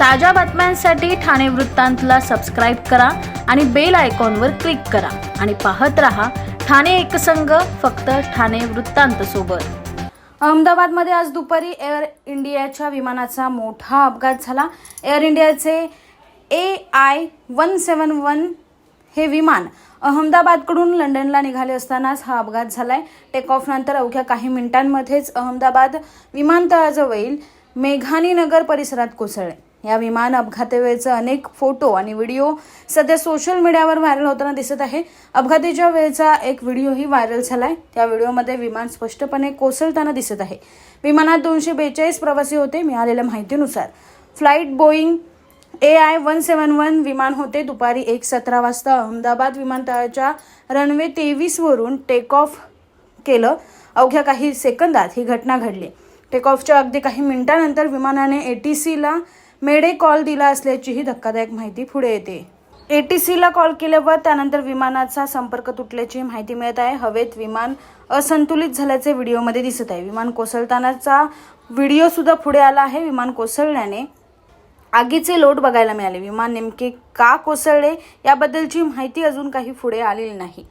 ताज्या बातम्यांसाठी ठाणे वृत्तांतला सबस्क्राईब करा आणि बेल आयकॉनवर क्लिक करा. आणि पाहत रहा ठाणे एकसंघ फक्त ठाणे वृत्तांत सोबत. अहमदाबादमध्ये आज दुपारी एअर इंडियाच्या विमानाचा मोठा अपघात झाला. एअर इंडियाचे A I one seven one हे विमान अहमदाबादकडून लंडनला निघाले असतानाच हा अपघात झालाय. टेक ऑफनंतर अवघ्या काही मिनिटांमध्येच अहमदाबाद विमानतळाजवळील मेघानी नगर परिसरात कोसळले. या विमान अपघातावेळेचे अनेक फोटो आणि व्हिडिओ सध्या सोशल मीडियावर व्हायरल होताना दिसत आहे. अपघाताच्या वेळेचा एक व्हिडिओही व्हायरल झालाय. त्या व्हिडिओमध्ये विमान स्पष्टपणे कोसळताना दिसत आहे. विमानात दोनशे बेचाळीस प्रवासी होते मिळालेल्या माहितीनुसार. Flight Boeing A I one seven one विमान होते. दुपारी एक सतरा वाजता अहमदाबाद विमानतळाच्या रनवे तेवीसवरून टेक ऑफ केलं. अवघ्या काही सेकंदात ही घटना घडली. टेक ऑफच्या अगदी काही मिनिटांनंतर विमानाने ए टी सीला मेडे कॉल दिला असल्याचीही धक्कादायक माहिती पुढे येते. ए टी सीला कॉल केल्यावर त्यानंतर विमानाचा संपर्क तुटल्याची माहिती मिळत आहे. हवेत विमान असंतुलित झाल्याचे व्हिडिओमध्ये दिसत आहे. विमान कोसळतानाचा व्हिडिओसुद्धा पुढे आला आहे. विमान कोसळल्याने आगीचे लोट बघायला मिळाले. विमान नेमके का कोसळले याबद्दलची माहिती अजून काही पुढे आलेली नाही.